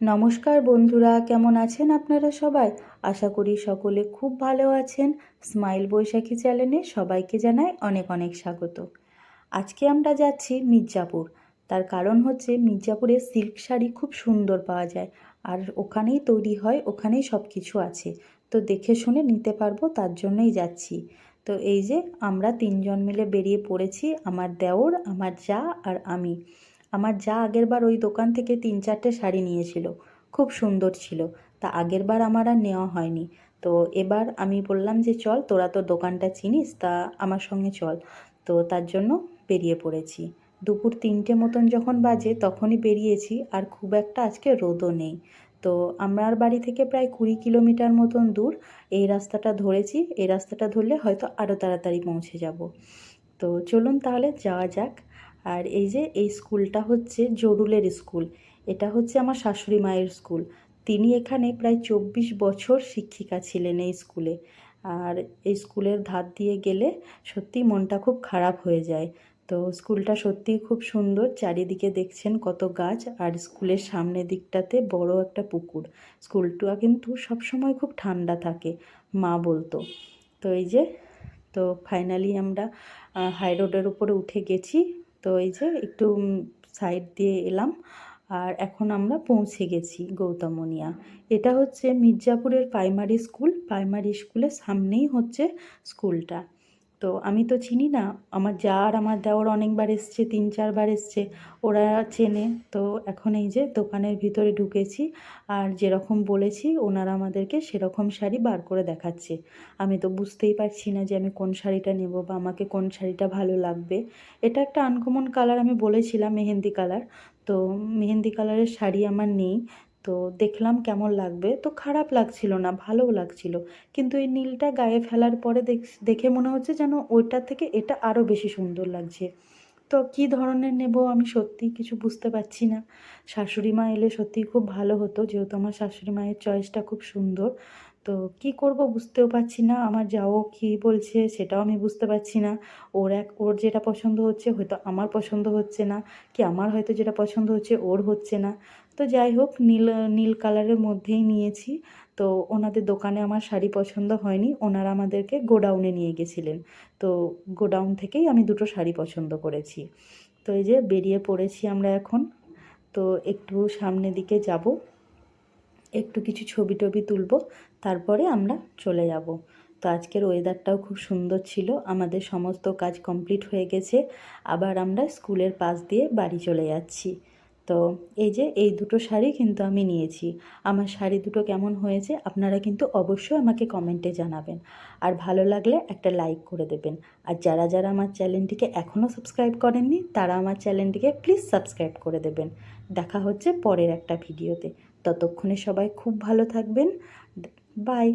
নমস্কার বন্ধুরা, কেমন আছেন আপনারা সবাই? আশা করি সকলে খুব ভালো আছেন। স্মাইল বৈশাখী চ্যানেলে সবাইকে জানাই অনেক অনেক স্বাগত। আজকে আমরা যাচ্ছি মির্জাপুর। তার কারণ হচ্ছে মির্জাপুরে সিল্ক শাড়ি খুব সুন্দর পাওয়া যায়। আর ওখানেই তৈরি হয়, ওখানেই সব কিছু আছে। তো দেখে শুনে নিতে পারব, তার জন্যই যাচ্ছি। তো এই যে আমরা তিনজন মিলে বেরিয়ে পড়েছি, আমার দেওর, আমার যা আর আমি। আমার যা আগেরবার ওই দোকান থেকে তিন চারটে শাড়ি নিয়েছিল, খুব সুন্দর ছিল। তা আগেরবার আমার আর নেওয়া হয়নি। তো এবার আমি বললাম যে, চল, তোরা তো দোকানটা চিনিস, তা আমার সঙ্গে চল। তো তার জন্য বেরিয়ে পড়েছি। দুপুর তিনটে মতন যখন বাজে, তখনই বেরিয়েছি আর খুব একটা আজকে রোদও নেই। তো আমার বাড়ি থেকে প্রায় কুড়ি কিলোমিটার মতন দূর এই রাস্তাটা ধরেছি, এই রাস্তাটা ধরলে হয়তো আরও তাড়াতাড়ি পৌঁছে যাব। তো চলুন তাহলে যাওয়া যাক। আর এই যে এই স্কুলটা হচ্ছে জরুলের স্কুল, এটা হচ্ছে আমার শাশুড়ি মায়ের স্কুল। তিনি এখানে প্রায় চব্বিশ বছর শিক্ষিকা ছিলেন এই স্কুলে। আর এই স্কুলের ধার দিয়ে গেলে সত্যি মনটা খুব খারাপ হয়ে যায়। তো স্কুলটা সত্যিই খুব সুন্দর, চারিদিকে দেখছেন কত গাছ, আর স্কুলের সামনের দিকটাতে বড় একটা পুকুর। স্কুলটা কিন্তু সবসময় খুব ঠান্ডা থাকে, মা বলতো। তো এই যে, তো ফাইনালি আমরা হাই রোডের উপরে উঠে গেছি। তো এই যে একটু সাইড দিয়ে এলাম। আর এখন আমরা পৌঁছে গেছি গৌতমনিয়া। এটা হচ্ছে মির্জাপুরের প্রাইমারি স্কুল। প্রাইমারি স্কুলের সামনেই হচ্ছে স্কুলটা। তো আমি তো চিনি না। আমার যা আর আমার দেওয়ার অনেকবার এসছে, তিন চারবার এসছে, ওরা চেনে। তো এখন এই যে দোকানের ভিতরে ঢুকেছি আর যেরকম বলেছি, ওনারা আমাদেরকে সেরকম শাড়ি বার করে দেখাচ্ছে। আমি তো বুঝতেই পারছি না যে আমি কোন শাড়িটা নেব বা আমাকে কোন শাড়িটা ভালো লাগবে। এটা একটা আনকমন কালার আমি বলেছিলাম, মেহেন্দি কালার তো মেহেন্দি কালারের শাড়ি আমার নেই। তো দেখলাম কেমন লাগবে। তো খারাপ লাগছিল না, ভালোও লাগছিল। কিন্তু এই নীলটা গায়ে ফেলার পরে দেখে মনে হচ্ছে যেন ওইটার থেকে এটা আরও বেশি সুন্দর লাগছে। তো কি ধরনের নেব আমি সত্যি কিছু বুঝতে পারছি না। শাশুড়ি মা এলে সত্যিই খুব ভালো হতো, যেহেতু আমার শাশুড়ি মায়ের চয়েসটা খুব সুন্দর। তো কি করব বুঝতেও পারছি না। আমার যাও কি বলছে সেটাও আমি বুঝতে পারছি না। ওর এক, ওর যেটা পছন্দ হচ্ছে হয়তো আমার পছন্দ হচ্ছে না। কি আমার হয়তো যেটা পছন্দ হচ্ছে ওর হচ্ছে না। তো যাই হোক, নীল নীল কালারের মধ্যেই নিয়েছি। তো ওনাদের দোকানে আমার শাড়ি পছন্দ হয়নি। ওনারা আমাদেরকে গোডাউনে নিয়ে গেছিলেন। তো গোডাউন থেকেই আমি দুটো শাড়ি পছন্দ করেছি। তো এই যে বেরিয়ে পড়েছি আমরা এখন। তো একটু সামনের দিকে যাব। একটু কিছু ছবি টবি তুলব, তারপরে আমরা চলে যাব। তো আজকের ওয়েদারটাও খুব সুন্দর ছিল, আমাদের সমস্ত কাজ কমপ্লিট হয়ে গেছে, আবার আমরা স্কুলের পাশ দিয়ে বাড়ি চলে যাচ্ছি। তো এই যে এই দুটো শাড়ি কিন্তু আমি নিয়েছি। আমার শাড়ি দুটো কেমন হয়েছে আপনারা কিন্তু অবশ্যই আমাকে কমেন্টে জানাবেন। আর ভালো লাগলে একটা লাইক করে দেবেন। আর যারা যারা আমার চ্যানেলটিকে এখনও সাবস্ক্রাইব করেননি, তারা আমার চ্যানেলটিকে প্লিজ সাবস্ক্রাইব করে দেবেন। দেখা হচ্ছে পরের একটা ভিডিওতে ততক্ষণে সবাই খুব ভালো থাকবেন। বাই